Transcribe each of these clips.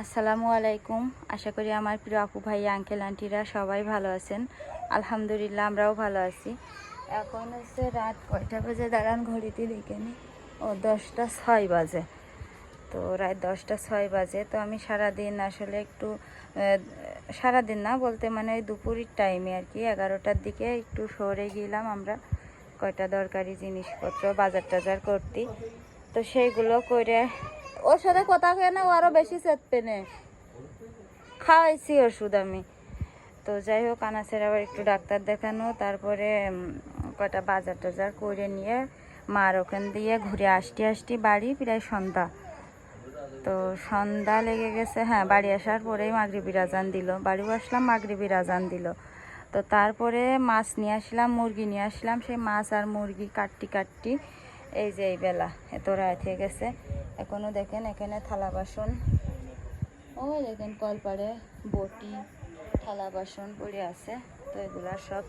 আসসালামু আলাইকুম। আশা করি আমার প্রিয় আপু ভাই আঙ্কেল আন্টিরা সবাই ভালো আছেন। আলহামদুলিল্লাহ, আমরাও ভালো আছি। এখন হচ্ছে রাত কয়টা বাজে? দাঁড়ান, ঘড়িতে দেখে নি। ও, দশটা ছয় বাজে। তো রাত দশটা ছয় বাজে। তো আমি সারাদিন আসলে একটু সারাদিন না, বলতে মানে ওই দুপুরের টাইমে আর কি, এগারোটার দিকে একটু শহরে গেলাম আমরা। কয়টা দরকারি জিনিসপত্র বাজার টাজার করতে। তো সেইগুলো করে ওর সাথে কথা কেন ও আরও বেশি চেতপে নে খাওয়াইছি ওষুধ আমি। তো যাই হোক, আনাসের আবার একটু ডাক্তার দেখানো, তারপরে কয়টা বাজার টাজার করে নিয়ে মার ওখান দিয়ে ঘুরে আসতে আসতে বাড়ি প্রায় সন্ধ্যা। তো সন্ধ্যা লেগে গেছে হ্যাঁ বাড়ি আসার পরেই মাগরিবি রাজান দিল। বাড়িও আসলাম, মাগরিবি রাজান দিল। তো তারপরে মাছ নিয়ে আসলাম, মুরগি নিয়ে আসলাম। সেই মাছ আর মুরগি কাটটি কাটটি এই যে এই বেলা, এত রাত হয়ে গেছে। এখনও দেখেন, এখানে থালা বাসন। ও দেখেন, কলপাড়ে বটি, থালা বাসন পড়ে আছে। তো এগুলা সব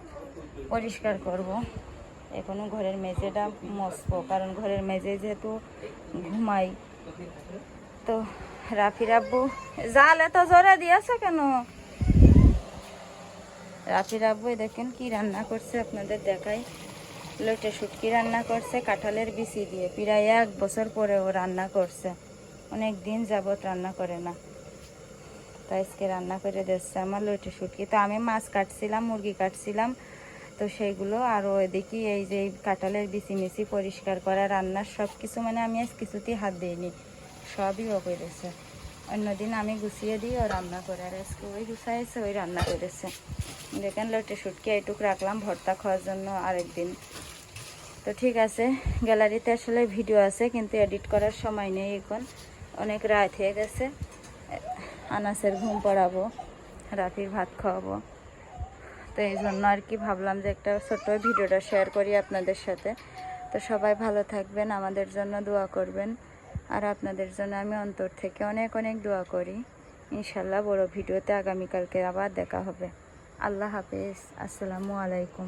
পরিষ্কার করব। এখনও ঘরের মেঝেটা মসবো, কারণ ঘরের মেঝে যেহেতু ঘুমাই। তো রাফি রাব্বু, জাল এত জোরে দিয়েছে কেন? রাফি রাব্বু দেখেন কি রান্না করছে আপনাদের দেখাই। লোটে শুটকি রান্না করছে, কাঁঠালের বিচি দিয়ে। প্রায় এক বছর পরে ও রান্না করছে। অনেক দিন যাবত রান্না করে না। তো আজকে রান্না করে দিচ্ছে আমার লোটে শুটকি। তো আমি মাছ কাটছিলাম, মুরগি কাটছিলাম। তো সেইগুলো আরও এদিকে এই যে কাঁঠালের বিচি মিচি পরিষ্কার করা, রান্নার সব কিছু মানে আমি আজ কিছুতেই হাত দিইনি। সবই ও করেছে। অন্যদিন আমি গুছিয়ে দিই ও রান্না করে, আর আজকে ওই গুছাইছে, ওই রান্না করেছে। দেখেন লোটে শুটকি এইটুক রাখলাম ভর্তা খাওয়ার জন্য আরেকদিন। তো ঠিক আছে, গ্যালারিতে আসলে ভিডিও আছে, কিন্তু এডিট করার সময় নেই এখন। অনেক রাত হয়ে গেছে। আনাসের ঘুম পড়াবো, রাফির ভাত খাওয়াবো। তো এই জন্য আর কি ভাবলাম যে একটা ছোট্ট ভিডিওটা শেয়ার করি আপনাদের সাথে। তো সবাই ভালো থাকবেন, আমাদের জন্য দোয়া করবেন। আর আপনাদের জন্য আমি অন্তর থেকে অনেক অনেক দোয়া করি। ইনশাল্লাহ বড় ভিডিওতে আগামীকালকে আবার দেখা হবে। আল্লাহ হাফেজ। আসসালামু আলাইকুম।